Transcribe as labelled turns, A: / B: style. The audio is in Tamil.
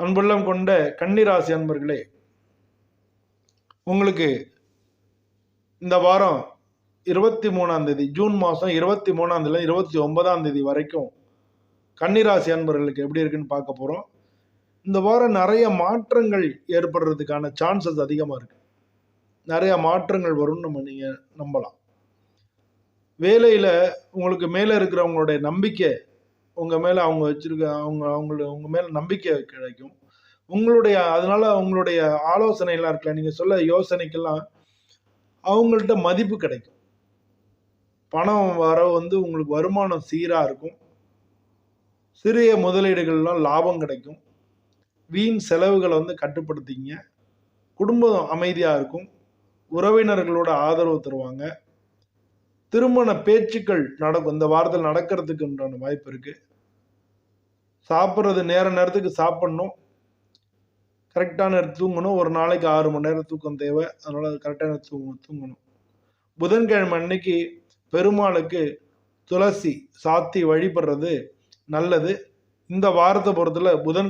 A: அன்புள்ளம் கொண்ட கன்னிராசி அன்பர்களே உங்களுக்கு இந்த வாரம் இருபத்தி மூணாம் தேதி ஜூன் மாதம் இருபத்தி மூணாம் தேதி இருபத்தி ஒன்பதாம் தேதி வரைக்கும் கன்னிராசி அன்பர்களுக்கு எப்படி இருக்குன்னு பார்க்க போகிறோம் இந்த வாரம் நிறைய மாற்றங்கள் ஏற்படுறதுக்கான சான்சஸ் அதிகமாக இருக்கு. நிறைய மாற்றங்கள் வரும்னு நம்ம நீங்கள் நம்பலாம். வேலையில் உங்களுக்கு மேலே இருக்கிறவங்களுடைய நம்பிக்கை உங்கள் மேலே அவங்க வச்சிருக்க அவங்க அவங்கள உங்கள் மேலே நம்பிக்கை கிடைக்கும். உங்களுடைய அதனால உங்களுடைய ஆலோசனைலாம் இருக்கல நீங்கள் சொல்ல யோசனைக்கெல்லாம் அவங்கள்ட்ட மதிப்பு கிடைக்கும். பணம் வர வந்து உங்களுக்கு வருமானம் சீராக இருக்கும். சிறிய முதலீடுகள்லாம் லாபம் கிடைக்கும். வீண் செலவுகளை வந்து கட்டுப்படுத்திங்க குடும்பம் அமைதியாக இருக்கும். உறவினர்களோட ஆதரவு தருவாங்க. திருமண பேச்சுக்கள் நடக்கும். இந்த வாரத்தில் நடக்கிறதுக்கு உண்டான வாய்ப்பு இருக்கு. சாப்பிட்றது நேர நேரத்துக்கு சாப்பிடணும். கரெக்டான நேரத்துக்கு தூங்கணும். ஒரு நாளைக்கு ஆறு மணி நேரம் தூக்கம் தேவை. அதனால கரெக்டான தூங்க தூங்கணும். புதன்கிழமை அன்னைக்கு பெருமாளுக்கு துளசி சாத்தி வழிபடுறது நல்லது. இந்த வாரத்தை பொறுத்தல புதன்